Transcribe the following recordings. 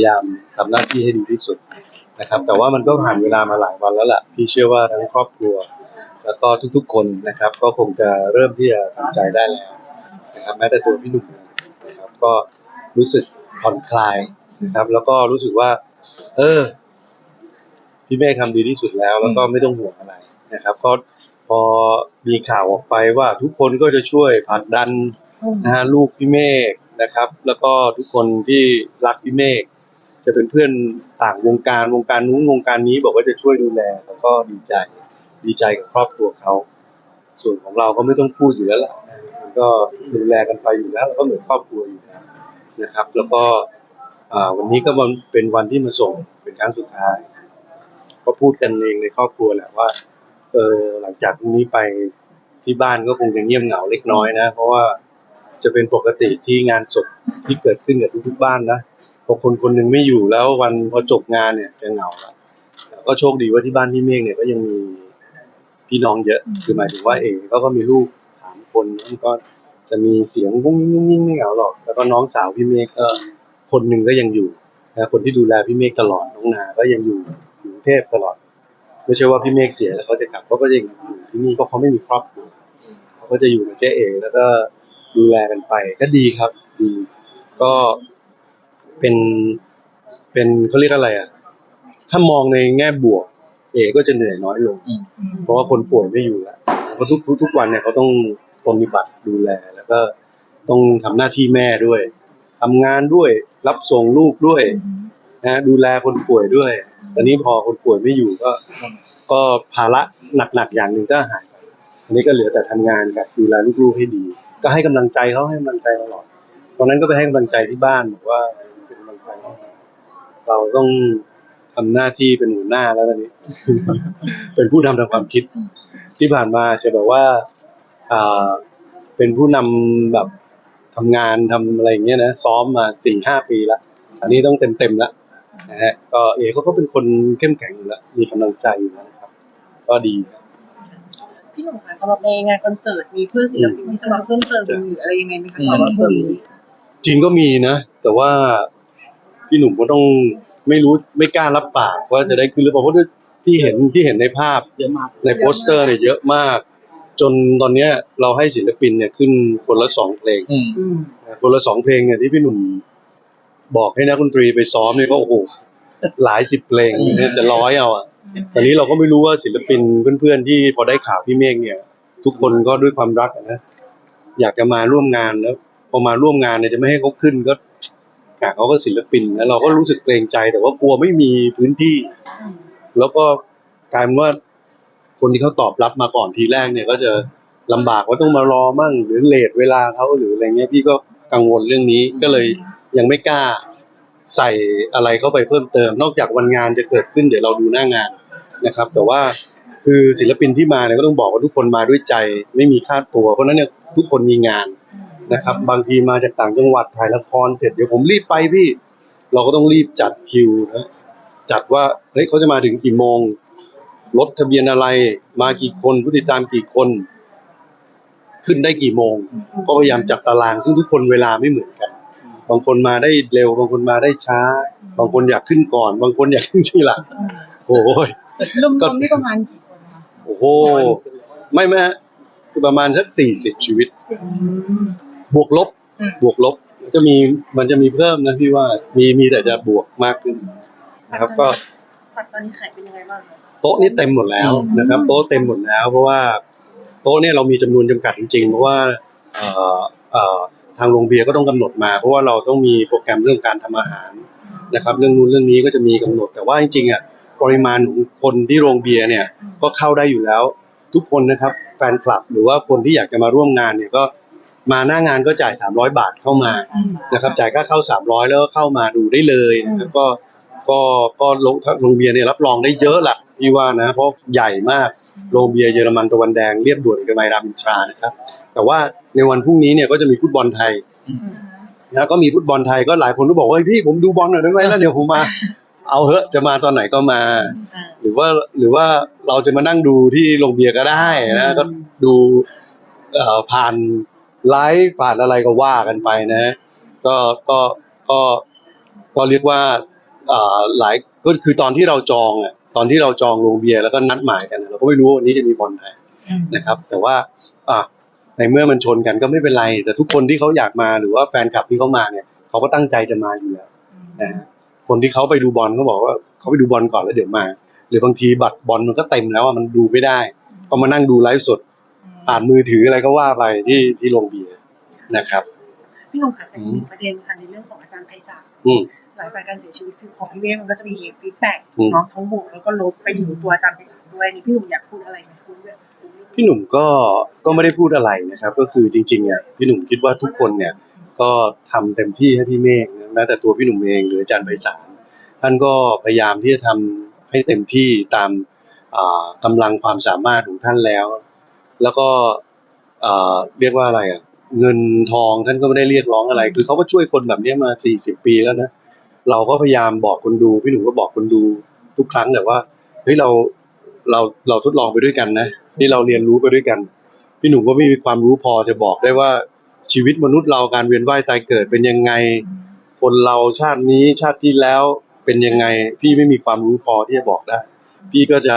ยายามทำหน้าที่ให้ดีที่สุดนะครับ แต่ว่ามันก็ผ่านเวลามาหลายวันแล้วล่ะพี่เชื่อว่าทั้งครอบครัว แล้วก็ทุกๆคนนะครับ ก็คงจะเริ่มที่จะทำใจได้แล้วนะครับแม้แต่ตัวพี่หนุ่มนะครับก็รู้สึกผ่อนคลายนะครับ แล้วก็รู้สึกว่า เออ พี่เมฆทำดีที่สุดแล้ว แล้วก็ไม่ต้องห่วงอะไรนะครับ ก็พอมีข่าวออกไปว่าทุกคนก็จะช่วยผลักดันนะฮะลูกพี่เมฆนะครับ แล้วก็ทุกคนที่รักพี่เมฆ จะเป็นเพื่อนต่างวงการวงการนู้นวงการนี้บอกว่าจะช่วยดูแลแล้วก็ดีใจ ดีใจกับครอบครัวเขา ส่วนของเราก็ไม่ต้องพูดอยู่แล้วล่ะมันก็ดูแลกันไปอยู่แล้วเราก็เหมือนครอบครัวอยู่แล้วนะครับ แล้วก็วันนี้ก็มันเป็นวันที่มาส่งเป็นครั้งสุดท้าย ก็พูดกันเองในครอบครัวแหละว่าเออหลังจากนี้ไปที่บ้านก็คงจะเงียบเหงาเล็กน้อยนะ เพราะว่าจะเป็นปกติที่งานศพที่เกิดขึ้นกับทุกๆบ้านนะ อคนคนหนึ่งไม่อยู่แล้ววันพอจบงานเนี่ยจะเหงาละแต่ก็โชคดีว่าที่บ้านพี่เมฆเนี่ยก็ยังมีพี่น้องเยอะคือหมายถึงว่าเอ๋ก็ก็มีลูกสามคนแล้วก็จะมีเสียงกุ้งยิ่งกุ้งยิ่งไม่เหงาหรอก แล้วก็น้องสาวพี่เมฆก็คนหนึ่งก็ยังอยู่นะคนที่ดูแลพี่เมฆตลอดน้องนา ก็ยังอยู่อยู่กรุงเทพตลอด ไม่ใช่ว่าพี่เมฆเสียแล้วเขาจะกลับเขาก็ยังอยู่ที่นี่เพราะเขาไม่มีครอบครัวเขาก็จะอยู่กับเจ๊เอแล้วก็ดูแลกันไปก็ดีครับดี ก็ เป็นเป็นเขาเรียกอะไรอะ ถ้ามองในแง่บวก เอก็จะเหนื่อยน้อยลง เพราะว่าคนป่วยไม่อยู่แล้วเพราะทุกทุกทุกวันเนี่ยเขาต้องปฏิบัติดูแลแล้วก็ต้องทำหน้าที่แม่ด้วยทำงานด้วยรับส่งลูกด้วยนะดูแลคนป่วยด้วยตอนนี้พอคนป่วยไม่อยู่ก็ ก็ภาระหนักๆอย่างหนึ่งก็หายไปอันนี้ก็เหลือแต่ทำงานกับดูแลลูกๆให้ดี ก็ให้กำลังใจเขาให้กำลังใจตลอดตอนนั้นก็ไปให้กำลังใจที่บ้านบอกว่า เป็นกำลังใจให้เราต้องทำหน้าที่เป็นหัวหน้าแล้วตอนนี้ เป็นผู้นำทางความคิด ที่ผ่านมาจะแบบว่าอ่าเป็นผู้นำแบบทำงานทำอะไรอย่างเงี้ยนะซ้อมมาสี่ห้าปีละอันนี้ต้องเต็มเต็มๆละนะฮะก็เอเขาก็เป็นคนเข้มแข็งอยู่แล้วมีกำลังใจอยู่แล้วนะครับ ก็ดีครับพี่หนุ่มคะสำหรับในงานคอนเสิร์ตมีเพื่อนศิลปินที่จะมาเพิ่มเติมหรืออะไรยังไงไหมคะสำหรับคนนี้จริงก็มีนะ แต่ว่า พี่หนุ่มก็ต้องไม่รู้ไม่กล้ารับปากว่าจะได้ขึ้นหรือเปล่าเพราะที่เห็นที่เห็นในภาพเยอะมากในโปสเตอร์เนี่ยเยอะมาก จนตอนเนี้ยเราให้ศิลปินเนี่ยขึ้นคนละสองเพลง อืมอืมคนละสองเพลงเนี่ยที่พี่หนุ่มบอกให้นักดนตรีไปซ้อมเนี่ยก็โอ้โหหลายสิบเพลงเนี่ยจะร้อยเอาอะตอนนี้เราก็ไม่รู้ว่าศิลปินเพื่อนๆที่พอได้ข่าวพี่เมฆเนี่ย ทุกคนก็ด้วยความรักอะนะอยากจะมาร่วมงานแล้วพอมาร่วมงานเนี่ยจะไม่ให้เขาขึ้นก็ อะเขาก็ศิลปินแล้วเราก็รู้สึกเกรงใจ แต่ว่ากลัวไม่มีพื้นที่ แล้วก็กลายเป็นว่าคนที่เขาตอบรับมาก่อนทีแรกเนี่ย ก็จะลำบากว่าต้องมารอมั่งหรือเลทเวลาเขาหรืออะไรเงี้ยพี่ก็กังวลเรื่องนี้ก็เลยยังไม่กล้าใส่อะไรเข้าไปเพิ่มเติม นอกจากวันงานจะเกิดขึ้นเดี๋ยวเราดูหน้างานนะครับ แต่ว่าคือศิลปินที่มาเนี่ยก็ต้องบอกว่าทุกคนมาด้วยใจ ไม่มีค่าตัว เพราะฉะนั้นเนี่ยทุกคนมีงาน นะครับ บางทีมาจากต่างจังหวัดถ่ายละครเสร็จเดี๋ยวผมรีบไปพี่ เราก็ต้องรีบจัดคิวนะจัดว่าเฮ้ยเขาจะมาถึงกี่โมงรถทะเบียนอะไร มากี่คนผู้ติดตามกี่คน ขึ้นได้กี่โมง ก็พยายามจัดตาราง ซึ่งทุกคนเวลาไม่เหมือนกัน บางคนมาได้เร็ว บางคนมาได้ช้า บางคนอยากขึ้นก่อน บางคนอยากขึ้นทีหลังโอ้ยรวมๆนี่ประมาณกี่คนคะโอ้โห ไม่แม่คือประมาณสักสี่สิบชีวิต บวกลบ อืม บวกลบจะมีมันจะมีเพิ่มนะพี่ว่ามีมีแต่จะบวกมากขึ้นนะครับ ก็ปัจจุบันนี้ขายเป็นยังไงบ้างคะโต๊ะนี่เต็มหมดแล้วนะครับ โต๊ะเต็มหมดแล้ว เพราะว่าโต๊ะเนี่ยเรามีจำนวนจำกัดจริงๆเพราะว่าเอ่อเอ่อทางโรงเบียร์ก็ต้องกำหนดมา เพราะว่าเราต้องมีโปรแกรมเรื่องการทำอาหาร นะครับเรื่องนู้นเรื่องนี้ก็จะมีกำหนด แต่ว่าจริงๆอะปริมาณของคนที่โรงเบียร์เนี่ยก็เข้าได้อยู่แล้ว ทุกคนนะครับแฟนคลับหรือว่าคนที่อยากจะมาร่วมงานเนี่ยก็ มาหน้างานก็จ่าย 300 บาทเข้ามานะครับจ่ายค่าเข้า 300 แล้วก็เข้ามาดูได้เลยนะครับก็ก็ก็โรงโรงเบียร์เนี่ยรับรองได้เยอะละพี่ว่านะเพราะใหญ่มากโรงเบียร์เยอรมันตะวันแดงเรียบด่วนกับไมรามอินทรานะครับ แต่ว่าในวันพรุ่งนี้เนี่ยก็จะมีฟุตบอลไทยนะก็มีฟุตบอลไทยก็หลายคนก็บอกว่าเฮ้ยพี่ผมดูบอลหน่อยได้ไหมแล้วเดี๋ยวผมมา เอาเหอะจะมาตอนไหนก็มาอ่าหรือว่าหรือว่าเราจะมานั่งดูที่โรงเบียร์ก็ได้นะก็ดูเอ่อผ่าน ไลฟ์ผ่านอะไรก็ว่ากันไปนะก็ก็ก็ก็เรียกว่าอ่าหลายก็คือตอนที่เราจองอะตอนที่เราจองโรงเบียร์แล้วก็นัดหมายกันอะเราก็ไม่รู้ว่าวันนี้จะมีบอลไทยนะครับ แต่ว่าอะในเมื่อมันชนกันก็ไม่เป็นไร แต่ทุกคนที่เขาอยากมาหรือว่าแฟนคลับที่เขามาเนี่ยเขาก็ตั้งใจจะมาอยู่แล้วนะฮะคนที่เขาไปดูบอลเขาบอกว่าเขาไปดูบอลก่อนแล้วเดี๋ยวมา หรือบางทีบัตรบอลมันก็เต็มแล้วอะมันดูไม่ได้ก็มานั่งดูไลฟ์สด อ่านมือถืออะไรก็ว่าไปที่ที่โรงเบียร์นะครับ พี่หนุ่มค่ะแต่อีกหนึ่งประเด็นค่ะในเรื่องของอาจารย์ไพศาลอืม หลังจากการเสียชีวิตของพี่เมฆมันก็จะมีฟีดแบ็กอืม เนาะทั้งบวกแล้วก็ลบไปถึงตัวอาจารย์ไพศาลด้วยนี่พี่หนุ่มอยากพูดอะไรไหมคุณด้วยพี่หนุ่มก็ก็ไม่ได้พูดอะไรนะครับ ก็คือจริงๆเนี่ยพี่หนุ่มคิดว่าทุกคนเนี่ยก็ทำเต็มที่ให้พี่เมฆนะแม้แต่ตัวพี่หนุ่มเองหรืออาจารย์ไพศาลท่านก็พยายามที่จะทำให้เต็มที่ตามอ่ากำลังความสามารถของท่านแล้ว แล้วก็อ่าเรียกว่าอะไรอะ เงินทองท่านก็ไม่ได้เรียกร้องอะไร คือเขาก็ช่วยคนแบบนี้มาสี่สิบปีแล้วนะ เราก็พยายามบอกคนดู พี่หนุ่มก็บอกคนดูทุกครั้งแหละว่าเฮ้ยเราเราเราทดลองไปด้วยกันนะนี่เราเรียนรู้ไปด้วยกัน พี่หนุ่มก็ไม่มีความรู้พอจะบอกได้ว่าชีวิตมนุษย์เราการเวียนว่ายตายเกิดเป็นยังไง คนเราชาตินี้ชาติที่แล้วเป็นยังไง พี่ไม่มีความรู้พอที่จะบอกได้ พี่ก็จะ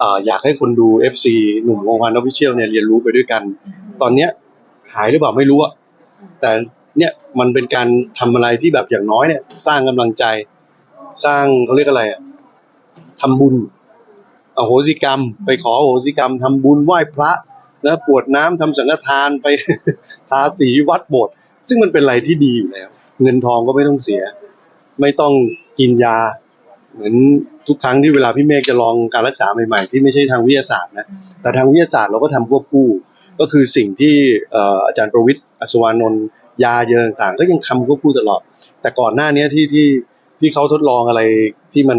อ่าอยากให้คนดู FC หนุ่มวงวันออฟฟิเชียลเนี่ยเรียนรู้ไปด้วยกัน ตอนเนี้ยหายหรือเปล่าไม่รู้อะแต่เนี่ยมันเป็นการทำอะไรที่แบบอย่างน้อยเนี่ย สร้างกำลังใจ สร้างเขาเรียกอะไรอะทำบุญอโหสิกรรม ไปขออโหสิกรรมทำบุญไหว้พระนะกรวดน้ำทำสังฆทานไปทาสีวัดโบสถ์ซึ่งมันเป็นอะไรที่ดีอยู่แล้ว เงินทองก็ไม่ต้องเสีย ไม่ต้องกินยา เหมือน ทุกครั้งที่เวลาพี่เมฆจะลองการรักษาใหม่ๆ ที่ไม่ใช่ทางวิทยาศาสตร์นะแต่ทางวิทยาศาสตร์เราก็ทำควบคู่ ก็คือสิ่งที่เอ่ออาจารย์ประวิทย์อัศวานนท์ยาเยอะต่างๆ ก็ยังทำควบคู่ตลอด แต่ก่อนหน้านี้ที่ที่ที่เขาทดลองอะไรที่มัน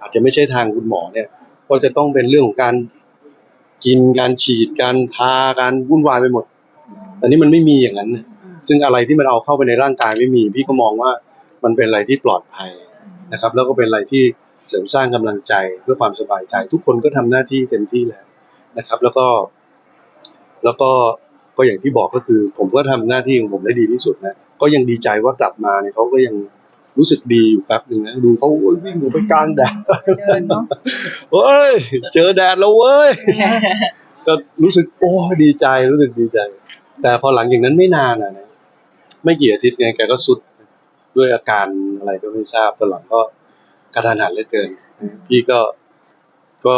อาจจะไม่ใช่ทางคุณหมอเนี่ย ก็จะต้องเป็นเรื่องของการกินการฉีดการทาการวุ่นวายไปหมดแต่นี่มันไม่มีอย่างนั้นนะซึ่งอะไรที่มันเอาเข้าไปในร่างกายไม่มี พี่ก็มองว่ามันเป็นอะไรที่ปลอดภัยนะครับ แล้วก็เป็นอะไรที่ เสริมสร้างกำลังใจเพื่อความสบายใจ ทุกคนก็ทำหน้าที่เต็มที่แล้วนะครับ แล้วก็แล้วก็ก็อย่างที่บอกก็คือ ผมก็ทำหน้าที่ของผมได้ดีที่สุดนะก็ยังดีใจว่ากลับมาเนี่ยเขาก็ยังรู้สึกดีอยู่แป๊บหนึ่งนะดูเขาโอ้ยวิ่งออกไปกลางแดดเดินเนาะเฮ้ยเจอแดดแล้วเว้ยก็รู้สึกโอ้ดีใจรู้สึกดีใจ แต่พอหลังจากนั้นไม่นานอะนะไม่กี่อาทิตย์ไงแกก็สุดด้วยอาการอะไรก็ไม่ทราบตอนหลังก็ กระทันหันเหลือเกิน พี่ก็ก็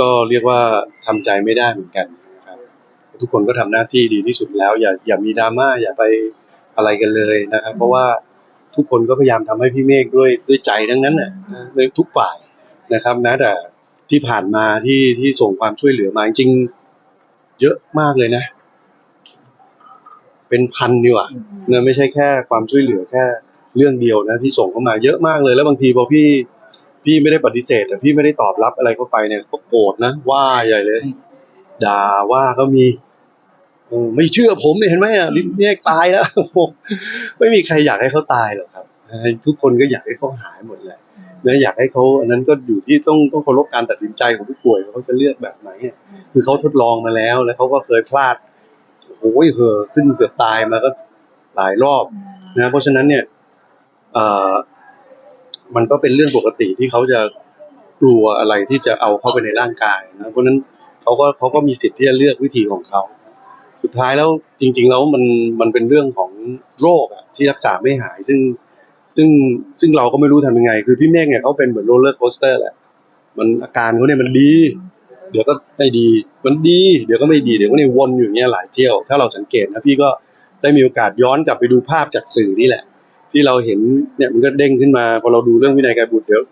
ก็เรียกว่าทำใจไม่ได้เหมือนกันนะครับ ทุกคนก็ทำหน้าที่ดีที่สุดแล้ว อย่าอย่ามีดราม่าอย่าไปอะไรกันเลยนะครับ เพราะว่าทุกคนก็พยายามทำให้พี่เมฆด้วยด้วยใจทั้งนั้นน่ะนะด้วยทุกฝ่ายนะครับแม้แต่ที่ผ่านมาที่ที่ส่งความช่วยเหลือมาจริงๆเยอะมากเลยนะ เป็นพันดีกว่าเนะไม่ใช่แค่ความช่วยเหลือแค่ เรื่องเดียวนะที่ส่งเข้ามาเยอะมากเลย แล้วบางทีพอพี่พี่ไม่ได้ปฏิเสธแต่พี่ไม่ได้ตอบรับอะไรเข้าไปเนี่ยก็โกรธนะว่าใหญ่เลย ด่าว่าก็มีเออไม่เชื่อผมเนี่ยเห็นไหมอะลิ้นเนี่ยตายแล้วไม่มีใครอยากให้เขาตายหรอกครับ ทุกคนก็อยากให้เขาหายหมดแหละนะอยากให้เขาอันนั้นก็อยู่ที่ต้องต้องเคารพการตัดสินใจของผู้ป่วยว่าเขาจะเลือกแบบไหนอะคือเขาทดลองมาแล้ว แล้วเขาก็เคยพลาดโอ้ยเหอะขึ้นเกือบตายมาก็หลายรอบนะเพราะฉะนั้นเนี่ยเอ่อ มันก็เป็นเรื่องปกติที่เขาจะกลัวอะไรที่จะเอาเข้าไปในร่างกายนะเพราะนั้นเขาก็เขาก็มีสิทธิ์ที่จะเลือกวิธีของเขา สุดท้ายแล้วจริง ๆ แล้วมันมันเป็นเรื่องของโรคอะที่รักษาไม่หาย ซึ่งซึ่งซึ่งเราก็ไม่รู้ทำยังไง คือพี่เมฆเนี่ยเขาเป็นเหมือนโรลเลอร์โคสเตอร์แหละมันอาการเขาเนี่ยมันดี เดี๋ยวก็ไม่ดี มันดี เดี๋ยวก็ไม่ดีเดี๋ยวก็เนี่ยวนอยู่เงี้ยหลายเที่ยว ถ้าเราสังเกตนะพี่ก็ได้มีโอกาสย้อนกลับไปดูภาพจากสื่อนี่แหละ ที่เราเห็นเนี่ยมันก็เด้งขึ้นมาพอเราดูเรื่องวินัยการบุตรเดี๋ยว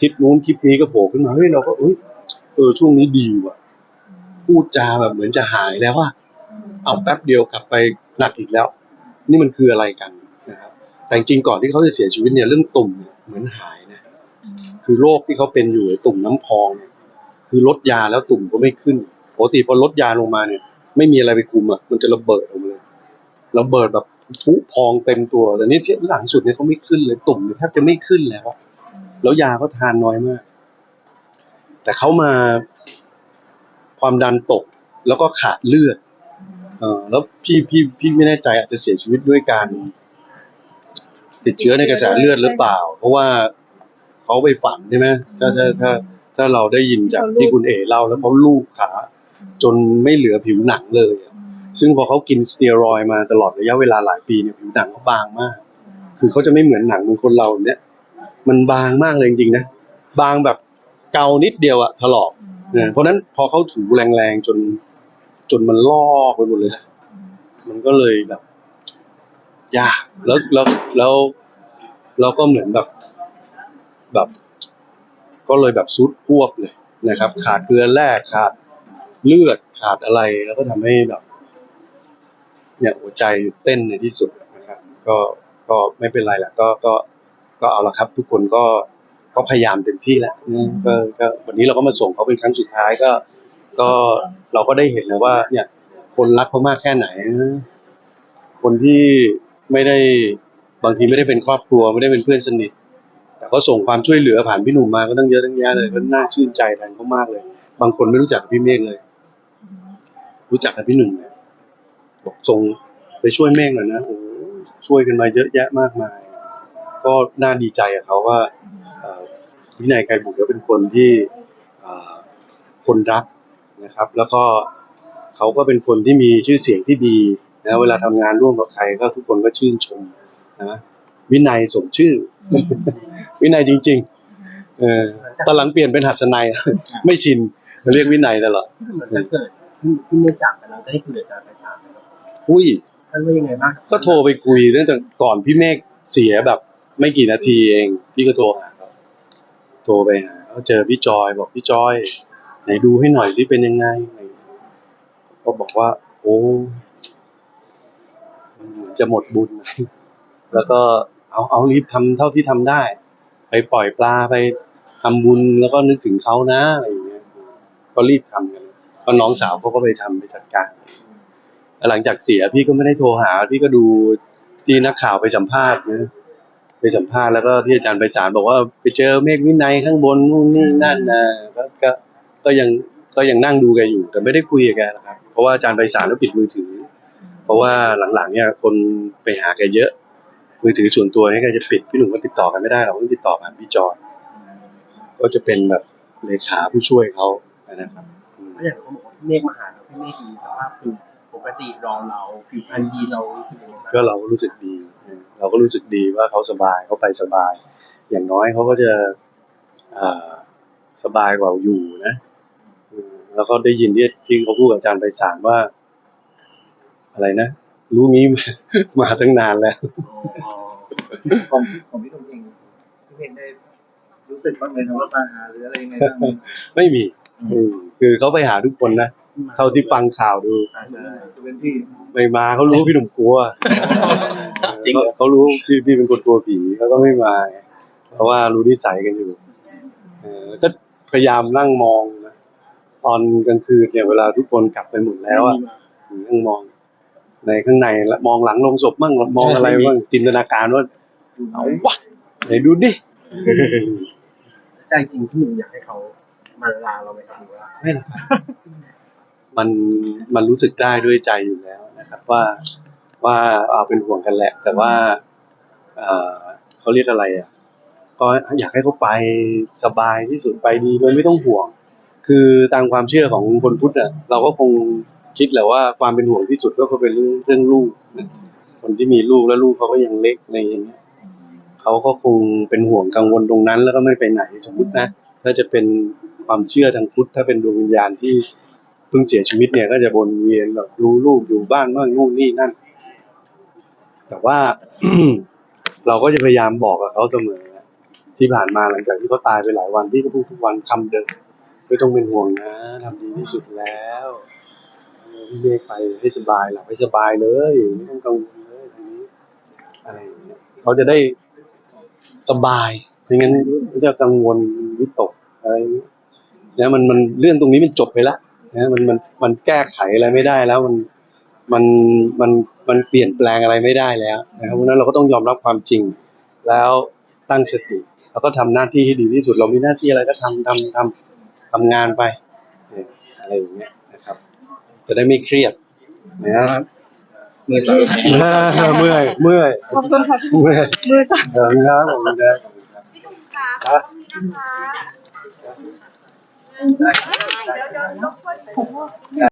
คลิปนู้นคลิปนี้ก็โผล่ขึ้นมาเฮ้ยเราก็เอ้ยเออช่วงนี้ดีว่ะพูดจาแบบเหมือนจะหายแล้วว่า เอาแป๊บเดียวกลับไปหนักอีกแล้ว นี่มันคืออะไรกันนะครับแต่จริงก่อนที่เขาจะเสียชีวิตเนี่ยเรื่องตุ่มเนี่ยเหมือนหายนะคือโรคที่เขาเป็นอยู่ตุ่มน้ำพองเนี่ยคือลดยาแล้วตุ่มก็ไม่ขึ้นปกติพอลดยาลงมาเนี่ย ไม่มีอะไรไปคุมอะมันจะระเบิดออกมาเลยระเบิดแบบ พุพองเต็มตัวแต่นี่ที่หลังสุดเนี่ยเขาไม่ขึ้นเลยตุ่มเนี่ยแทบจะไม่ขึ้นแล้วอะแล้วยาก็ทานน้อยมาก แต่เขามาความดันตกแล้วก็ขาดเลือดเออแล้วพี่พี่พี่ไม่แน่ใจอาจจะเสียชีวิตด้วยการ ติดเชื้อในกระแสเลือดหรือเปล่า เพราะว่าเขาไปฝันใช่ไหมถ้าถ้าถ้าถ้าเราได้ยินจากที่คุณเอเล่าแล้วเขาลูบขาจนไม่เหลือผิวหนังเลยอะ ซึ่งพอเขากินสเตียรอยด์มาตลอดระยะเวลาหลายปีเนี่ยผิวหนังเขาบางมาก คือเขาจะไม่เหมือนหนังของคนเราเนี่ยมันบางมากเลยจริงๆนะบางแบบเกานิดเดียวอะถลอกเนี่ยเพราะฉะนั้นพอเขาถูแรงๆจน จนมันลอกไปหมดเลยนะมันก็เลยแบบยากแล้วแล้วแล้วแล้วก็เหมือนแบบแบบ ก็เลยแบบซุดพวบเลยนะครับ ขาดเกลือแร่ขาดเลือดขาดอะไรแล้วก็ทำให้แบบ เนี่ยหัวใจหยุดเต้นในที่สุดนะครับ ก็ก็ไม่เป็นไรแหละก็ก็ก็เอาละครับ ทุกคนก็ก็พยายามเต็มที่แล้วก็ก็วันนี้เราก็มาส่งเขาเป็นครั้งสุดท้ายก็ ก็เราก็ได้เห็นแล้วว่า เนี่ย คนรักเขามากแค่ไหนนะคนที่ไม่ได้บางทีไม่ได้เป็นครอบครัวไม่ได้เป็นเพื่อนสนิท แต่ก็ส่งความช่วยเหลือผ่านพี่หนุ่มมาก็ตั้งเยอะตั้งแยะเลยก็น่าชื่นใจแทนเขามากเลย บางคนไม่รู้จักพี่เมฆเลย รู้จักแต่พี่หนุ่มเนี่ย บอกส่งไปช่วยเมฆหน่อยนะโอ้ช่วยกันมาเยอะแยะมากมาย ก็น่าดีใจกับเขาว่าวินัยไกรบุตรก็เป็นคนที่คนรักนะครับ แล้วก็เขาก็เป็นคนที่มีชื่อเสียงที่ดีนะเวลาทำงานร่วมกับใครก็ทุกคนก็ชื่นชมนะวินัยสมชื่อ วินัยจริง ๆ เออตอนหลังเปลี่ยนเป็นหัสนัยไม่ชินเรียกวินัยตลอด เหมือนจะเกิดที่ที่ไม่จากกันเราจะได้คุยกับอาจารย์ไปสามนะครับอุ้ย ท่านว่ายังไงบ้างก็โทรไปคุยตั้งแต่ก่อนพี่เมฆเสียแบบ ไม่กี่นาทีเอง พี่ก็โทรหาเขาโทรไปหาเขาเจอพี่จอยบอกพี่จอย ไหนดูให้หน่อยสิเป็นยังไงอะไรอย่างเงี้ยก็บอกว่า โอ้มันเหมือนจะหมดบุญ แล้วก็เอาเอารีบทำเท่าที่ทำได้ ไปปล่อยปลาไปทำบุญแล้วก็นึกถึงเขานะอะไรอย่างเงี้ยก็รีบทำกัน ก็น้องสาวเขาก็ไปทำไปจัดการหลังจากเสียพี่ก็ไม่ได้โทรหา พี่ก็ดูที่นักข่าวไปสัมภาษณ์นะไปสัมภาษณ์แล้วก็ที่อาจารย์ไปสารบอกว่าไปเจอเมฆวินัยข้างบนนู่นนี่นั่นนะก็ก็ก็ยังก็ยังนั่งดูแกอยู่ แต่ไม่ได้คุยกับแกนะครับ เพราะว่าอาจารย์ไปสารแล้วปิดมือถือ เพราะว่าหลังๆเนี่ยคนไปหาแกเยอะ มือถือส่วนตัวนี่แกจะปิดพี่หนุ่มก็ติดต่อกันไม่ได้เราต้องติดต่อผ่านพี่จอยก็จะเป็นแบบเลขาผู้ช่วยเขานะครับ ก็อย่างเขาบอกว่าพี่เมฆมาหาเราพี่เมฆดีสภาพคือปกติรอเราผิวพรรณดีเรารู้สึกยังไงบ้างก็เราก็รู้สึกดีเออเราก็รู้สึกดีว่าเขาสบายเขาไปสบาย อย่างน้อยเขาก็จะอ่าสบายกว่าอยู่นะเออแล้วก็ได้ยินที่ที่เขาพูดกับอาจารย์ไพศาลว่า อะไรนะ รู้งี้มามาตั้งนานแล้วของของพี่หนุ่มเองพี่เองได้รู้สึกบ้างไหมครับว่ามาหาหรืออะไรยังไงบ้างไหมไม่มีอืม คือเขาไปหาทุกคนนะเท่าที่ฟังข่าวดูอาจจะจะเป็นพี่ไม่มาเขารู้พี่หนุ่มกลัวจริงเขาเขารู้พี่พี่เป็นคนกลัวผีเขาก็ไม่มาไงเพราะว่ารู้นิสัยกันอยู่เออก็พยายามนั่งมองนะตอนกลางคืนเนี่ยเวลาทุกคนกลับไปหมดแล้วอะนั่งมองในข้างในแล้วมองหลังลงศพบ้างมองอะไรบ้างจินตนาการว่าเอาวะไหนดูดิใจจริงพี่หนุ่มอยากให้เขา มาลาเราไหมครับหรือว่าไม่หรอกครับมันมันรู้สึกได้ด้วยใจอยู่แล้วนะครับ ว่าว่าเอาเป็นห่วงกันแหละ แต่ว่าเอ่อเขาเรียกอะไรอะ ก็อยากให้เขาไปสบายที่สุดไปดีโดยไม่ต้องห่วง คือตามความเชื่อของคนพุทธอะเราก็คงคิดแหละว่าความเป็นห่วงที่สุดก็คือเป็นเรื่องเรื่องลูกนะคนที่มีลูกแล้วลูกเขาก็ยังเล็กอะไรอย่างเงี้ยเขาก็คงเป็นห่วงกังวลตรงนั้นแล้วก็ไม่ไปไหนสมมตินะ ถ้าจะเป็นความเชื่อทางพุทธถ้าเป็นดวงวิญญาณที่เพิ่งเสียชีวิตเนี่ยก็จะวนเวียนแบบรู้ลูกอยู่บ้านบ้างนู่นนี่นั่น แต่ว่าเราก็จะพยายามบอกกับเขาเสมอที่ผ่านมาหลังจากที่เขาตายไปหลายวันพี่ก็พูดทุกวันคำเดิมไม่ต้องเป็นห่วงนะทำดีที่สุดแล้วพี่เมฆไปให้สบายหลับให้สบายเลยไม่ต้องกังวลเลยทีนี้อะไรนี้เขาจะได้สบายไม่งั้นเขาจะกังวล วิตกอะไรอย่างเงี้ยนะมันมันเรื่องตรงนี้มันจบไปละนะมันมันมันแก้ไขอะไรไม่ได้แล้วมันมันมันมันเปลี่ยนแปลงอะไรไม่ได้แล้วนะครับเพราะฉะนั้นเราก็ต้องยอมรับความจริง แล้วตั้งสติแล้วก็ทำหน้าที่ให้ดีที่สุดเรามีหน้าที่อะไรก็ทำทำทำทำงานไปเอออะไรอย่างเงี้ยนะครับ จะได้ไม่เครียดนะครับมือสั่นเมื่อยเมื่อยขอบคุณค่ะเมื่อยมือสั่นขอบคุณครับขอบคุณครับพี่หนุ่มคะขอบคุณ นะคะ